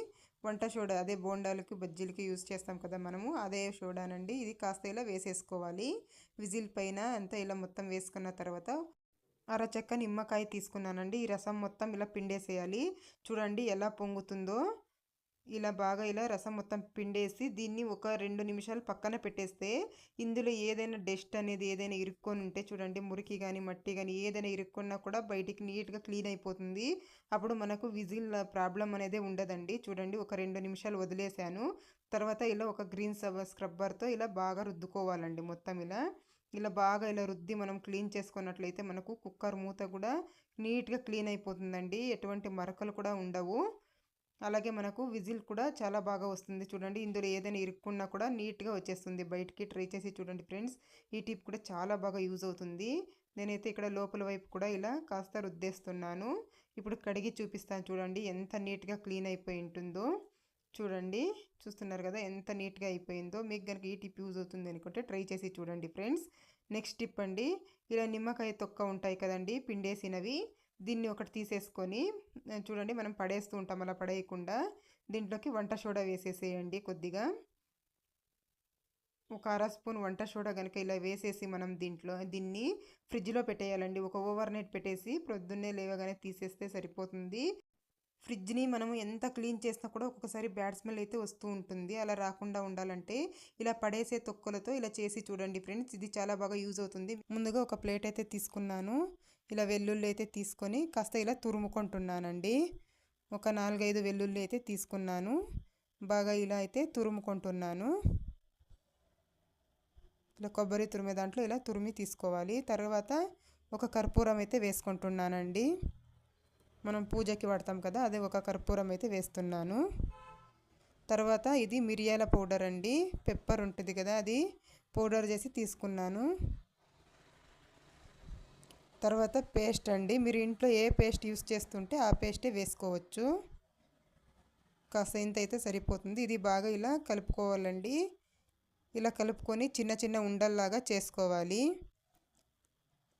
వంట సోడా అదే బోండాలకి బజ్జీలకి యూజ్ చేస్తాం కదా మనము అదే సోడానండి. ఇది కాస్త ఇలా వేసేసుకోవాలి. విజిల్ పైన అంతా ఇలా మొత్తం వేసుకున్న తర్వాత అరచక్క నిమ్మకాయ తీసుకున్నానండి. ఈ రసం మొత్తం ఇలా పిండేసేయాలి. చూడండి ఎలా పొంగుతుందో. ఇలా బాగా ఇలా రసం మొత్తం పిండేసి దీన్ని ఒక రెండు నిమిషాలు పక్కన పెట్టేస్తే ఇందులో ఏదైనా డస్ట్ అనేది ఏదైనా ఇరుక్కొని ఉంటే చూడండి మురికి కానీ మట్టి కానీ ఏదైనా ఇరుక్కున్నా కూడా బయటికి నీట్గా క్లీన్ అయిపోతుంది. అప్పుడు మనకు విజిల్ ప్రాబ్లం అనేది ఉండదండి. చూడండి ఒక రెండు నిమిషాలు వదిలేసాను. తర్వాత ఇలా ఒక గ్రీన్ స్క్రబ్బర్తో ఇలా బాగా రుద్దుకోవాలండి మొత్తం ఇలా. ఇలా బాగా ఇలా రుద్ది మనం క్లీన్ చేసుకున్నట్లయితే మనకు కుక్కర్ మూత కూడా నీట్గా క్లీన్ అయిపోతుందండి. ఎటువంటి మరకలు కూడా ఉండవు. అలాగే మనకు విజిల్ కూడా చాలా బాగా వస్తుంది. చూడండి ఇందులో ఏదైనా ఇరుక్కున్నా కూడా నీట్గా వచ్చేస్తుంది. బయటికి ట్రై చేసి చూడండి ఫ్రెండ్స్ ఈ టిప్ కూడా చాలా బాగా యూజ్ అవుతుంది. నేనైతే ఇక్కడ లోపల వైపు కూడా ఇలా కాస్త రుద్దేస్తున్నాను. ఇప్పుడు కడిగి చూపిస్తాను చూడండి ఎంత నీట్గా క్లీన్ అయిపోయి ఉంటుందో. చూడండి చూస్తున్నారు కదా ఎంత నీట్గా అయిపోయిందో. మీకు కనుక ఈ టిప్ యూజ్ అవుతుంది అనుకుంటే ట్రై చేసి చూడండి ఫ్రెండ్స్. నెక్స్ట్ టిప్ అండి ఇలా నిమ్మకాయ తొక్క ఉంటాయి కదండి పిండేసినవి. దీన్ని ఒకటి తీసేసుకొని చూడండి మనం పడేస్తూ ఉంటాం అలా పడేయకుండా. దీంట్లోకి వంట సోడా వేసేసేయండి కొద్దిగా. ఒక అర స్పూన్ వంట సోడా కనుక ఇలా వేసేసి మనం దీంట్లో దీన్ని ఫ్రిడ్జ్లో పెట్టేయాలండి. ఒక ఓవర్ నైట్ పెట్టేసి ప్రొద్దున్నే లేవగానే తీసేస్తే సరిపోతుంది. ఫ్రిడ్జ్ని మనము ఎంత క్లీన్ చేసినా కూడా ఒక్కొక్కసారి బ్యాడ్ స్మెల్ అయితే వస్తూ ఉంటుంది. అలా రాకుండా ఉండాలంటే ఇలా పడేసే తొక్కలతో ఇలా చేసి చూడండి ఫ్రెండ్స్. ఇది చాలా బాగా యూజ్ అవుతుంది. ముందుగా ఒక ప్లేట్ అయితే తీసుకున్నాను. ఇలా వెల్లుల్లి అయితే తీసుకొని కాస్త ఇలా తురుముకుంటున్నానండి. ఒక నాలుగైదు వెల్లుల్లి అయితే తీసుకున్నాను. బాగా ఇలా అయితే తురుముకుంటున్నాను. ఇలా కొబ్బరి తురిమే దాంట్లో ఇలా తురిమి తీసుకోవాలి. తర్వాత ఒక కర్పూరం అయితే వేసుకుంటున్నానండి. మనం పూజకి వాడతాం కదా అదే ఒక కర్పూరం అయితే వేస్తున్నాను. తర్వాత ఇది మిరియాల పౌడర్ అండి. పెప్పర్ ఉంటుంది కదా అది పౌడర్ చేసి తీసుకున్నాను. తర్వాత పేస్ట్ అండి. మీరు ఇంట్లో ఏ పేస్ట్ యూస్ చేస్తుంటే ఆ పేస్టే వేసుకోవచ్చు. కాస్త ఇంత అయితే సరిపోతుంది. ఇది బాగా ఇలా కలుపుకోవాలండి. ఇలా కలుపుకొని చిన్న చిన్న ఉండల్లాగా చేసుకోవాలి.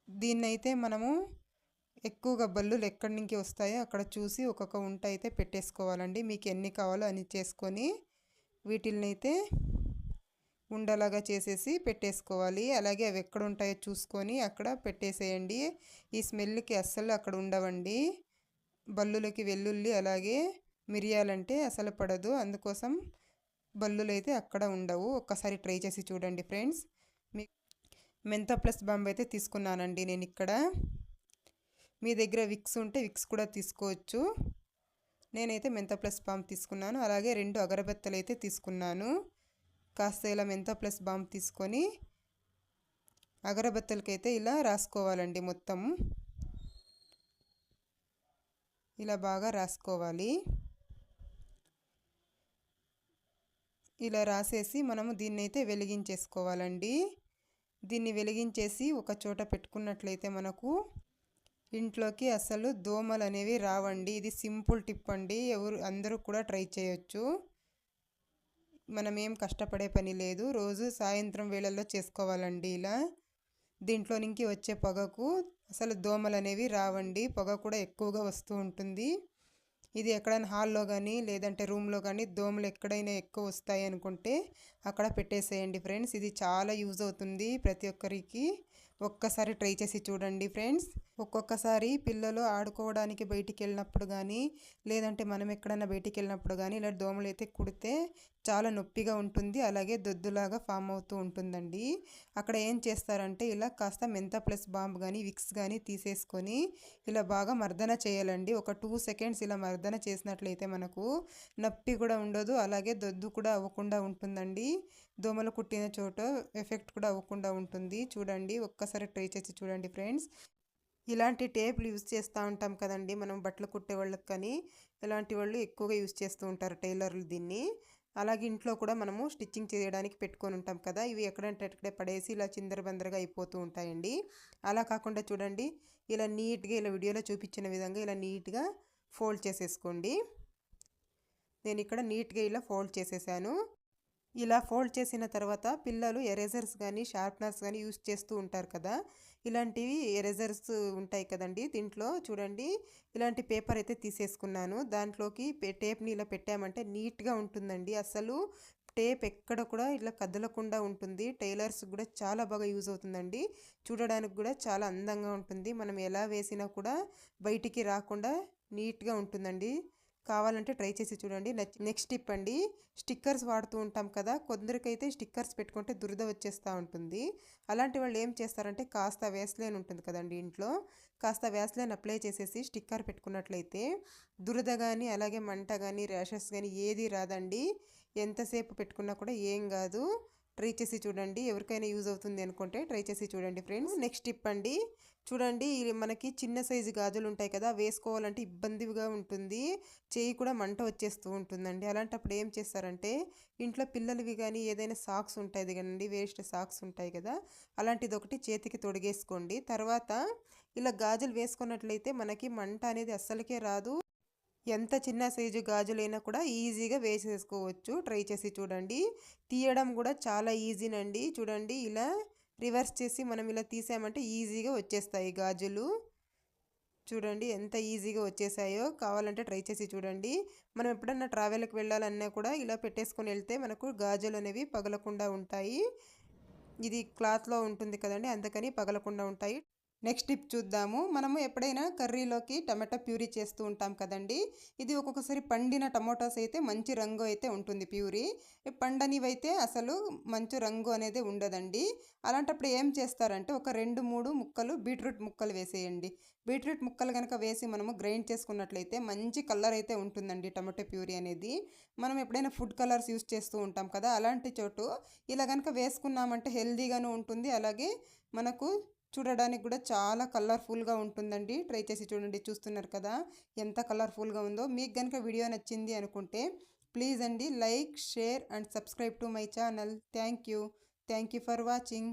దీన్నైతే మనము ఎక్కువగా బల్లులు ఎక్కడి నుంచి వస్తాయో అక్కడ చూసి ఒక్కొక్క ఉంట అయితే పెట్టేసుకోవాలండి. మీకు ఎన్ని కావాలో అని చేసుకొని వీటిల్ని అయితే ఉండలాగా చేసేసి పెట్టేసుకోవాలి. అలాగే అవి ఎక్కడ ఉంటాయో చూసుకొని అక్కడ పెట్టేసేయండి. ఈ స్మెల్కి అస్సలు అక్కడ ఉండవండి. బల్లులకి వెల్లుల్లి అలాగే మిరియాలంటే అసలు పడదు. అందుకోసం బల్లులు అయితే అక్కడ ఉండవు. ఒక్కసారి ట్రై చేసి చూడండి ఫ్రెండ్స్. మీ మెంత ప్లస్ బాంబు అయితే తీసుకున్నానండి నేను ఇక్కడ. మీ దగ్గర విక్స్ ఉంటే విక్స్ కూడా తీసుకోవచ్చు. నేనైతే మెంత ప్లస్ బాంబ్ తీసుకున్నాను. అలాగే రెండు అగరబత్తలు అయితే తీసుకున్నాను. కాస్త ఇలా ప్లస్ బాంబ్ తీసుకొని అగరబత్తలకైతే ఇలా రాసుకోవాలండి మొత్తం. ఇలా బాగా రాసుకోవాలి. ఇలా రాసేసి మనము దీన్నైతే వెలిగించేసుకోవాలండి. దీన్ని వెలిగించేసి ఒక చోట పెట్టుకున్నట్లయితే మనకు ఇంట్లోకి అసలు దోమలు అనేవి రావండి. ఇది సింపుల్ టిప్ అండి. ఎవరు అందరూ కూడా ట్రై చేయొచ్చు. మనం ఏం కష్టపడే పని లేదు. రోజు సాయంత్రం వేళల్లో చేసుకోవాలండి ఇలా. దీంట్లో నుంచి వచ్చే పొగకు అసలు దోమలు అనేవి రావండి. పొగ కూడా ఎక్కువగా వస్తూ ఉంటుంది. ఇది ఎక్కడైనా హాల్లో కానీ లేదంటే రూమ్లో కానీ దోమలు ఎక్కడైనా ఎక్కువ వస్తాయి అనుకుంటే అక్కడ పెట్టేసేయండి ఫ్రెండ్స్. ఇది చాలా యూజ్ అవుతుంది ప్రతి ఒక్కరికి. ఒక్కసారి ట్రై చేసి చూడండి ఫ్రెండ్స్. ఒక్కొక్కసారి పిల్లలు ఆడుకోవడానికి బయటికి వెళ్ళినప్పుడు కానీ లేదంటే మనం ఎక్కడైనా బయటికి వెళ్ళినప్పుడు కానీ ఇలా దోమలు అయితే కుడితే చాలా నొప్పిగా ఉంటుంది. అలాగే దొద్దులాగా ఫామ్ అవుతూ ఉంటుందండి. అక్కడ ఏం చేస్తారంటే ఇలా కాస్త మెంత ప్లస్ బాంబ్ కానీ విక్స్ కానీ తీసేసుకొని ఇలా బాగా మర్దన చేయాలండి. ఒక టూ సెకండ్స్ ఇలా మర్దన చేసినట్లయితే మనకు నొప్పి కూడా ఉండదు. అలాగే దొద్దు కూడా అవ్వకుండా ఉంటుందండి. దోమలు కుట్టిన చోట ఎఫెక్ట్ కూడా అవ్వకుండా ఉంటుంది. చూడండి ఒక్కసారి ట్రై చేసి చూడండి ఫ్రెండ్స్. ఇలాంటి టేపులు యూజ్ చేస్తూ ఉంటాం కదండి మనం బట్టలు కుట్టే వాళ్ళకి కానీ. ఇలాంటి వాళ్ళు ఎక్కువగా యూజ్ చేస్తూ ఉంటారు టైలర్లు దీన్ని. అలాగే ఇంట్లో కూడా మనము స్టిచ్చింగ్ చేయడానికి పెట్టుకొని ఉంటాం కదా. ఇవి ఎక్కడంటే ఎక్కడే పడేసి ఇలా చిందరబందరగా అయిపోతూ ఉంటాయండి. అలా కాకుండా చూడండి ఇలా నీట్గా ఇలా వీడియోలో చూపించిన విధంగా ఇలా నీట్గా ఫోల్డ్ చేసేసుకోండి. నేను ఇక్కడ నీట్గా ఇలా ఫోల్డ్ చేసేసాను. ఇలా ఫోల్డ్ చేసిన తర్వాత పిల్లలు ఎరేజర్స్ కానీ షార్ప్నర్స్ కానీ యూస్ చేస్తూ ఉంటారు కదా. ఇలాంటివి ఎరేజర్స్ ఉంటాయి కదండి దీంట్లో. చూడండి ఇలాంటి పేపర్ అయితే తీసేసుకున్నాను. దాంట్లోకి టేప్ని ఇలా పెట్టామంటే నీట్గా ఉంటుందండి. అసలు టేప్ ఎక్కడ కూడా ఇట్లా కదలకుండా ఉంటుంది. టైలర్స్ కూడా చాలా బాగా యూజ్ అవుతుందండి. చూడడానికి కూడా చాలా అందంగా ఉంటుంది. మనం ఎలా వేసినా కూడా బయటికి రాకుండా నీట్గా ఉంటుందండి. కావాలంటే ట్రై చేసి చూడండి. నెక్స్ట్ టిప్ అండి. స్టిక్కర్స్ వాడుతూ ఉంటాం కదా కొందరికైతే స్టిక్కర్స్ పెట్టుకుంటే దురద వచ్చేస్తూ ఉంటుంది. అలాంటి వాళ్ళు ఏం చేస్తారంటే కాస్త వేస్లైన్ ఉంటుంది కదండి ఇంట్లో. కాస్త వేస్లైన్ అప్లై చేసేసి స్టిక్కర్ పెట్టుకున్నట్లయితే దురద కానీ అలాగే మంట కానీ ర్యాషెస్ కానీ ఏది రాదండి. ఎంతసేపు పెట్టుకున్నా కూడా ఏం కాదు. ట్రై చేసి చూడండి. ఎవరికైనా యూజ్ అవుతుంది అనుకుంటే ట్రై చేసి చూడండి ఫ్రెండ్స్. నెక్స్ట్ టిప్ అండి. చూడండి మనకి చిన్న సైజు గాజులు ఉంటాయి కదా వేసుకోవాలంటే ఇబ్బందిగా ఉంటుంది. చేయి కూడా మంట వచ్చేస్తూ ఉంటుందండి. అలాంటప్పుడు ఏం చేస్తారంటే ఇంట్లో పిల్లలవి కానీ ఏదైనా సాక్స్ ఉంటాయి కదండి వేస్ట్ సాక్స్ ఉంటాయి కదా అలాంటిది ఒకటి చేతికి తొడిగేసుకోండి. తర్వాత ఇలా గాజులు వేసుకున్నట్లయితే మనకి మంట అనేది అస్సలకే రాదు. ఎంత చిన్న సైజు గాజులైనా కూడా ఈజీగా వేసేసుకోవచ్చు. ట్రై చేసి చూడండి. తీయడం కూడా చాలా ఈజీనండి. చూడండి ఇలా రివర్స్ చేసి మనం ఇలా తీసామంటే ఈజీగా వచ్చేస్తాయి గాజులు. చూడండి ఎంత ఈజీగా వచ్చేసాయో. కావాలంటే ట్రై చేసి చూడండి. మనం ఎప్పుడన్నా ట్రావెల్కి వెళ్ళాలన్నా కూడా ఇలా పెట్టేసుకొని వెళ్తే మనకు గాజులు అనేవి పగలకుండా ఉంటాయి. ఇది క్లాత్లో ఉంటుంది కదండి అందుకని పగలకుండా ఉంటాయి. నెక్స్ట్ టిప్ చూద్దాము. మనము ఎప్పుడైనా కర్రీలోకి టమాటా ప్యూరీ చేస్తూ ఉంటాం కదండి. ఇది ఒక్కొక్కసారి పండిన టమాటోస్ అయితే మంచి రంగు అయితే ఉంటుంది ప్యూరీ. పండనివైతే అసలు మంచి రంగు అనేది ఉండదండి. అలాంటప్పుడు ఏం చేస్తారంటే ఒక రెండు మూడు ముక్కలు బీట్రూట్ ముక్కలు వేసేయండి. బీట్రూట్ ముక్కలు కనుక వేసి మనము గ్రైండ్ చేసుకున్నట్లయితే మంచి కలర్ అయితే ఉంటుందండి టమాటో ప్యూరీ అనేది. మనం ఎప్పుడైనా ఫుడ్ కలర్స్ యూస్ చేస్తూ ఉంటాం కదా అలాంటి చోటు ఇలా కనుక వేసుకున్నామంటే హెల్దీగాను ఉంటుంది. అలాగే మనకు చూడడానికి కూడా చాలా కలర్ఫుల్గా ఉంటుందండి. ట్రై చేసి చూడండి. చూస్తున్నారు కదా ఎంత కలర్ఫుల్గా ఉందో. మీకు కనుక వీడియో నచ్చింది అనుకుంటే ప్లీజ్ అండి like share and subscribe to my channel. Thank you. Thank you for watching.